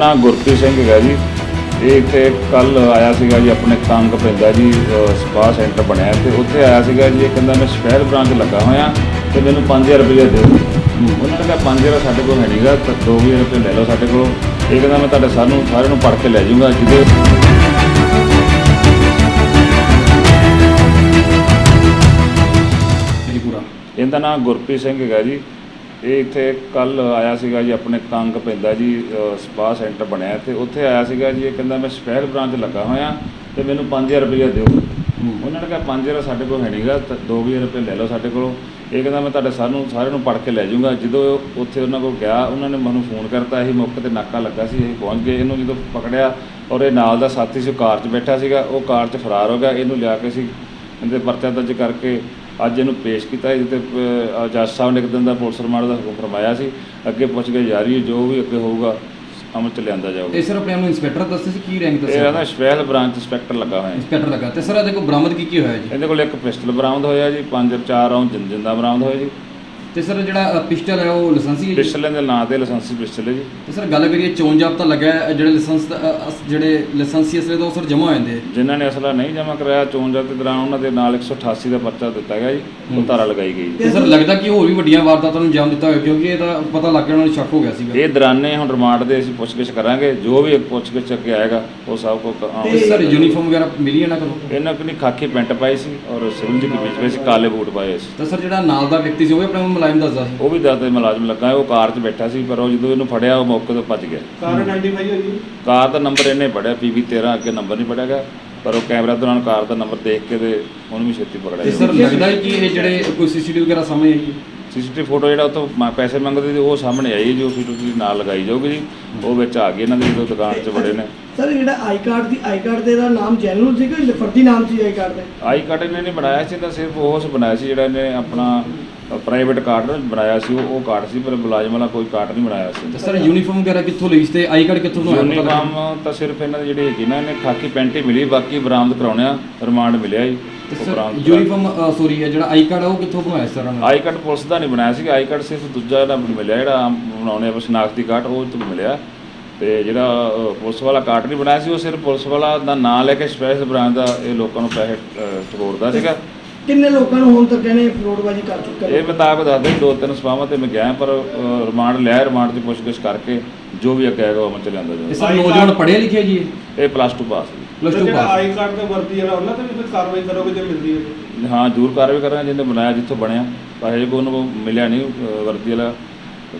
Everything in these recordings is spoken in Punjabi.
ਨਾ ਗੁਰਪ੍ਰੀਤ ਸਿੰਘ ਹੈਗਾ ਜੀ। ਇਹ ਇੱਥੇ ਕੱਲ ਆਇਆ ਸੀਗਾ ਜੀ ਆਪਣੇ ਤੰਗ ਪੈਂਦਾ ਜੀ ਸਪਾ ਸੈਂਟਰ ਬਣਿਆ ਤੇ ਉੱਥੇ ਆਇਆ ਸੀਗਾ ਜੀ ਇਹ ਕਹਿੰਦਾ ਮੈਂ ਸਪੈਸ਼ਲ ਬ੍ਰਾਂਚ ਲੱਗਾ ਹੋਇਆ ਤੇ ਮੈਨੂੰ 5000 ਰੁਪਏ ਦਿਓ। ਉਹਨਾਂ ਨੇ ਕਿਹਾ 5000 ਸਾਡੇ ਕੋਲ ਹੈ ਨਹੀਂਗਾ ਤਾਂ 2000 ਰੁਪਏ ਲੈ ਲਓ ਸਾਡੇ ਕੋਲੋਂ। ਇਹ ਕਹਿੰਦਾ ਮੈਂ ਤੁਹਾਡੇ ਸਾਰਿਆਂ ਨੂੰ ਸਾਰਿਆਂ ਨੂੰ ਪੜ੍ਹ ਕੇ ਲੈ ਜਾਊਂਗਾ ਜਿਹਦੇ ਇਹਦਾ ਨਾਮ ਗੁਰਪ੍ਰੀਤ ਸਿੰਘ ਹੈਗਾ ਜੀ। ਇਹ ਇੱਥੇ ਕੱਲ ਆਇਆ ਸੀਗਾ ਜੀ, ਆਪਣੇ ਕੰਗ ਪੈਂਦਾ ਜੀ, ਅਹ, ਸਪਾ ਸੈਂਟਰ ਬਣਿਆ ਤੇ ਉੱਥੇ ਆਇਆ ਸੀਗਾ ਜੀ, ਇਹ ਕਹਿੰਦਾ ਮੈਂ ਸਪੈਸ਼ਲ ਬ੍ਰਾਂਚ ਲੱਗਾ ਹੋਇਆ ਤੇ ਮੈਨੂੰ 5000 ਰੁਪਏ ਦਿਓ। ਉਹਨਾਂ ਨੇ ਕਿਹਾ 5000 ਸਾਡੇ ਕੋਲ ਹੈ ਨਹੀਂਗਾ ਤਾਂ 2000 ਰੁਪਏ ਲੈ ਲਓ ਸਾਡੇ ਕੋਲੋਂ। ਇਹ ਕਹਿੰਦਾ, ਮੈਂ ਤੁਹਾਡੇ ਸਾਰਿਆਂ ਨੂੰ ਸਾਰਿਆਂ ਨੂੰ ਪੜ੍ਹ ਕੇ ਲੈ ਜਾਊਂਗਾ। ਜਦੋਂ ਉੱਥੇ ਉਹਨਾਂ ਕੋਲ ਗਿਆ, ਉਹਨਾਂ ਨੇ ਮੈਨੂੰ ਫੋਨ ਕਰਤਾ, ਇਹ ਮੌਕੇ ਤੇ ਨਾਕਾ ਲੱਗਾ ਸੀ, ਇਹ ਪਹੁੰਚ ਗਏ। ਇਹਨੂੰ ਜਦੋਂ ਪਕੜਿਆ, ਔਰ ਇਹ ਨਾਲ ਦਾ ਸਾਥੀ ਸੀ, ਉਹ ਕਾਰ 'ਚ ਬੈਠਾ ਸੀਗਾ, ਉਹ ਕਾਰ 'ਚ ਫਰਾਰ ਹੋ ਗਿਆ। ਇਹਨੂੰ ਲਿਆ ਕੇ ਸੀ ਇਹਦੇ ਪਰਚਾ ਦਰਜ ਕਰਕੇ ਅੱਜ ਇਹਨੂੰ ਪੇਸ਼ ਕੀਤਾ ਇਹਦੇ ਤੇ ਜੱਜ ਸਾਹਿਬ ਨੇ ਇੱਕ ਦਿਨ ਦਾ ਪੁਲਿਸ ਰਿਮਾਂਡ ਦਾ ਹੁਕਮ ਫਰਮਾਇਆ ਸੀ। ਅੱਗੇ ਪੁੱਛ ਕੇ ਜਾਰੀ ਜੋ ਵੀ ਅੱਗੇ ਹੋਊਗਾ ਅਮਲ ਚ ਲਿਆਂਦਾ ਜਾਊਗਾ। ਇਹ ਸਰ ਆਪਣੇ ਆਪ ਨੂੰ ਇੰਸਪੈਕਟਰ ਦੱਸਦੇ ਸੀ? ਕੀ ਰੈਂਕ ਇਹ ਦੱਸਿਆ? ਇਹਦਾ ਸਪੈਸ਼ਲ ਬ੍ਰਾਂਚ ਇੰਸਪੈਕਟਰ ਲੱਗਾ ਹੋਇਆ ਹੈ। ਇੰਸਪੈਕਟਰ ਲੱਗਾ। ਤੇ ਸਰ ਇਹਦੇ ਕੋਲ ਬਰਾਮਦ ਕੀ ਕੀ ਹੋਇਆ ਜੀ? ਇਹਦੇ ਕੋਲ ਇੱਕ ਪਿਸਟਲ ਬਰਾਮਦ ਹੋਇਆ ਜੀ ਪੰਜ ਚਾਰ ਰਾਉਂਡ ਜਿੰਦਾ ਬਰਾਮਦ ਹੋਇਆ ਜੀ। ਤੇ ਸਰ ਜਿਹੜਾ ਪਿਸਟਲ ਹੈ ਉਹ ਲਾਇਸੈਂਸੀ ਹੈ ਜੀ? ਪਿਸਟਲ ਦੇ ਨਾਂ ਤੇ ਲਾਇਸੈਂਸੀ ਪਿਸਟਲ ਹੈ ਜੀ। ਤੇ ਸਰ ਗੱਲ ਕਰੀਏ ਚੋਣ ਜਾਬਤਾ ਲੱਗਾ ਹੈ, ਜਿਹੜੇ ਲਾਇਸੈਂਸ ਦਾ, ਅ, ਅਸ- ਜਿਹੜੇ ਲਾਇਸੈਂਸੀ ਅਸਲੇ ਦਾ ਉਹ ਸਰ ਜਮ੍ਹਾਂ ਹੋ ਜਾਂਦੇ ਆ। ਜਿਨ੍ਹਾਂ ਨੇ ਅਸਲਾ ਨਹੀਂ ਜਮ੍ਹਾਂ ਕਰਾਇਆ ਚੋਣ ਜਾਬਤੇ ਦੌਰਾਨ ਉਹਨਾਂ ਦੇ ਨਾਲ 188 ਦਾ ਪਰਚਾ ਦਿੱਤਾ ਗਿਆ ਜੀ ਉਹ ਧਾਰਾ ਲਗਾਈ ਗਈ ਤੇ ਸਰ ਲੱਗਦਾ ਕਿ ਹੋਰ ਵੀ ਵੱਡੀਆਂ ਵਾਰਦਾਤਾਂ ਨੂੰ ਅੰਜਾਮ ਦਿੱਤਾ ਹੋਇਆ ਕਿਉਂਕਿ ਇਹਦਾ ਪਤਾ ਲੱਗ ਗਿਆ ਉਹਨਾਂ ਨੂੰ ਸ਼ੱਕ ਹੋ ਗਿਆ ਸੀਗਾ। ਇਹ ਦੌਰਾਨੇ ਹੁਣ ਰਿਮਾਂਡ ਦੇ ਅਸੀਂ ਪੁੱਛਗਿੱਛ ਕਰਾਂਗੇ ਜੋ ਵੀ ਪੁੱਛਗਿੱਛ ਅੱਗੇ ਆਏਗਾ ਉਹ ਸਭ ਕੋ ਤੇ ਸਰ ਯੂਨੀਫਾਰਮ ਵਗੈਰਾ ਮਿਲੀ ਇਹਨਾਂ ਕੋਲ? ਇਹਨਾਂ ਕੋਲ ਖਾਕੀ ਪੈਂਟ ਪਾਈ ਸੀ ਔਰ ਸਿਵਲ ਦੀ ਕਮੀਜ਼ ਪਾਈ ਸੀ ਕਾਲੇ ਬੂਟ ਪਾਏ ਸੀ। ਤਾਂ ਸਰ ਜਿਹੜਾ ਨਾਲ ਦਾ ਵਿਅਕਤੀ ਸੀ ਉਹ ਵੀ ਆਪਣੇ ਮੁਲਾਜ਼ਮ ਦੱਸਦਾ ਸੀ। ਉਹ ਵੀ ਦੱਸਦੇ ਮੁਲਾਜ਼ਮ ਲੱਗਾ ਉਹ ਕਾਰ 'ਚ ਬੈਠਾ ਸੀ ਪਰ ਉਹ ਜਦੋਂ ਇਹਨੂੰ ਫੜਿਆ ਉਹ ਮੌਕੇ ਤੋਂ ਭੱਜ ਗਿਆ। ਕਾਰ ਆਇਡੈਂਟੀਫਾਈ ਹੋਈ ਜੀ ਕਾਰ ਦਾ ਨੰਬਰ ਇਹਨੇ ਪੜਿਆ ਪੀਬੀ 13 ਅੱਗੇ ਨੰਬਰ ਨਹੀਂ ਪੜਿਆ ਗਿਆ ਪਰ ਉਹ ਕੈਮਰਾ ਦੌਰਾਨ ਕਾਰ ਦਾ ਨੰਬਰ ਦੇਖ ਕੇ ਤੇ ਉਹਨੂੰ ਵੀ ਛੇਤੀ ਪਕੜਿਆ ਤੇ ਸਰ ਲੱਗਦਾ ਹੈ ਕਿ ਇਹ ਜਿਹੜੇ ਕੋਈ ਸੀਸੀਟੀਵੀ ਵਗੈਰਾ ਸਾਹਮਣੇ ਆਈ ਹੈ? ਸੀਸੀਟੀਵੀ ਫੋਟੋ ਜਿਹੜਾ ਉਹ ਤੋਂ ਮ- ਪੈਸੇ ਮੰਗਦੇ ਸੀ ਉਹ ਸਾਹਮਣੇ ਆਈ ਜੋ ਸੀਸੀਟੀਵੀ ਨਾਲ ਲਗਾਈ ਜਾਊਗੀ ਜੀ ਉਹ ਵਿੱਚ ਆ ਗਈ ਇਹਨਾਂ ਦੀ ਜਦੋਂ ਦੁਕਾਨ 'ਚ ਬੜੇ ਨੇ। ਸਰ ਜਿਹੜਾ I card the I card ਦੇ ਦਾ ਨਾਮ ਜੈਨੂਅਲ ਸੀ ਕਿ ਫਰਦੀ ਨਾਮ ਸੀ I card the? I card ਇਹਨੇ ਨਹੀਂ ਬਣਾਇਆ ਸੀ ਤਾਂ ਸਿਰਫ ਉਹ ਸ ਬਣਾਇਆ ਸੀ ਜਿਹੜਾ ਇਹਨੇ ਆਪਣਾ ਪ੍ਰਾਈਵੇਟ ਕਾਰਡ ਬਣਾਇਆ ਸੀ ਉਹ ਉਹ ਕਾਰਡ ਸੀ ਪਰ ਮੁਲਾਜ਼ਮ ਵਾਲਾ ਕੋਈ ਕਾਰਡ ਨਹੀਂ ਬਣਾਇਆ ਸੀ। ਸਰ ਯੂਨੀਫਾਰਮ ਵਗੈਰਾ ਕਿੱਥੋਂ ਲਈ ਤੇ ਆਈ ਕਾਰਡ ਕਿੱਥੋਂ ਬਣਾਇਆ? ਯੂਨੀਫਾਰਮ ਤਾਂ ਸਿਰਫ ਇਹਨਾਂ ਦੀ ਜਿਹੜੀ ਹੈਗੀ ਨਾ ਇਹਨੇ ਖਾਕੀ ਪੈਂਟ ਹੀ ਮਿਲੀ ਬਾਕੀ ਬਰਾਮਦ ਕਰਾਉਣਿਆ ਰਿਮਾਂਡ ਮਿਲਿਆ ਜੀ। ਯੂਨੀਫਾਰਮ ਸੋਰੀ ਹੈ ਜਿਹੜਾ ਆਈ ਕਾਰਡ ਉਹ ਕਿੱਥੋਂ ਬਣਾਇਆ ਸਰ ਉਹਨਾਂ ਆਈ ਕਾਰਡ ਪੁਲਿਸ ਦਾ ਨਹੀਂ ਬਣਾਇਆ ਸੀ ਆਈ ਕਾਰਡ ਸਿਰਫ ਦੂਜਾ ਜਿਹੜਾ ਮਿਲਿਆ ਜਿਹੜਾ ਬਣਾਉਣੇ ਆ ਸ਼ਨਾਖਤੀ ਕਾਰਡ ਉਹ ਤੋਂ ਮਿਲਿਆ। ਤੇ ਜਿਹੜਾ ਪੁਲਿਸ ਵਾਲਾ ਕਾਰਡ ਨਹੀਂ ਬਣਾਇਆ ਸੀ ਉਹ ਸਿਰਫ ਪੁਲਿਸ ਵਾਲਾ ਦਾ ਨਾਂ ਲੈ ਕੇ ਸਪੈਸ਼ਲ ਬ੍ਰਾਂਚ ਦਾ ਇਹ ਲੋਕਾਂ ਨੂੰ ਪੈਸੇ ਟਕੋਰਦਾ ਸੀਗਾ। ਕਿੰਨੇ ਲੋਕਾਂ ਨੂੰ ਹੁਣ ਤੱਕ ਇਹਨੇ ਫਰੋਡਬਾਜ਼ੀ ਕਰ ਚੁੱਕਾ ਇਹ ਮੁਤਾਬਕ ਦੱਸਦੇ ਦੋ ਤਿੰਨ ਸਭਾਵਾਂ ਤੇ ਮੈਂ ਗਿਆ ਪਰ ਅ, ਰਿਮਾਂਡ ਲਿਆ ਰਿਮਾਂਡ ਦੀ ਪੁੱਛਗਿੱਛ ਕਰਕੇ ਜੋ ਵੀ ਅੱਗੇ ਆਏਗਾ ਉਹ ਅਮਲ ਚ ਲਿਆਂਦਾ ਤੇ ਜਾਊਗਾ ਸਰ ਨੌਜਵਾਨ ਪੜ੍ਹੇ ਲਿਖੇ ਜੀ ਇਹ? ਪਲੱਸ 2 ਪਾਸ ਹੈ ਪਲੱਸ ਤੇ 2 ਜਿਹੜਾ ਪਾਸ ਆਈ ਕਾਰਡ ਤੇ ਵਰਦੀ ਵਾਲਾ ਉਹਨਾਂ ਤੇ ਵੀ ਫਿਰ ਕਾਰਵਾਈ ਕਰੋਗੇ ਜੇ ਮਿਲਦੀ ਹੈ? ਜੀ? ਹਾਂ ਜ਼ਰੂਰ ਕਾਰਵਾਈ ਕਰਾਂਗੇ ਜਿਹਨੇ ਬਣਾਇਆ ਜਿੱਥੋਂ ਬਣਿਆ। ਪਰ ਹਜੇ ਕੋਈ ਉਹਨੂੰ ਮਿਲਿਆ ਨਹੀਂ ਅ, ਵਰਦੀ ਵਾਲਾ।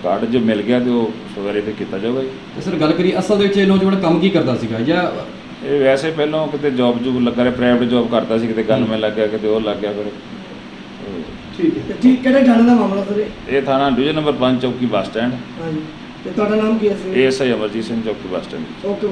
ਕਾਰਡ ਜੇ ਮਿਲ ਗਿਆ ਤੇ ਉਹ ਵੈਰੀਫਾਈ ਕੀਤਾ ਜਾਊਗਾ ਜੀ। ਤੇ ਸਰ ਗੱਲ ਕਰੀਏ ਅਸਲ ਦੇ ਵਿੱਚ ਇਹ ਨੌਜਵਾਨ ਕੰਮ ਕੀ ਕਰਦਾ ਸੀਗਾ? ਜਾਂ ਇਹ ਵੈਸੇ ਪਹਿਲਾਂ ਕਿਤੇ ਜੌਬ ਜੂਬ ਲੱਗਾ ਰਿਹਾ ਪ੍ਰਾਈਵੇਟ ਜੌਬ ਕਰਦਾ ਸੀ ਕਿਤੇ ਗਨਮੈਨ ਲੱਗ ਗਿਆ ਕਿਤੇ ਉਹ ਲੱਗ ਗਿਆ ਫਿਰ। ਠੀਕ ਹੈ। ਤੇ ਠੀਕ ਕਿਹੜੇ ਥਾਣੇ ਦਾ ਮਾਮਲਾ ਸਰ ਇਹ? ਇਹ ਥਾਣਾ ਡਿਵੀਜ਼ਨ ਨੰਬਰ 5 ਚੌਕੀ ਬੱਸ ਸਟੈਂਡ। ਹਾਂਜੀ। ਤੇ ਤੁਹਾਡਾ ਨਾਮ ਕੀ ਹੈ ਸਰ? ਏਐਸਆਈ ਅਮਰਜੀਤ ਸਿੰਘ ਚੌਕੀ ਬੱਸ ਸਟੈਂਡ। ਓਕੇ।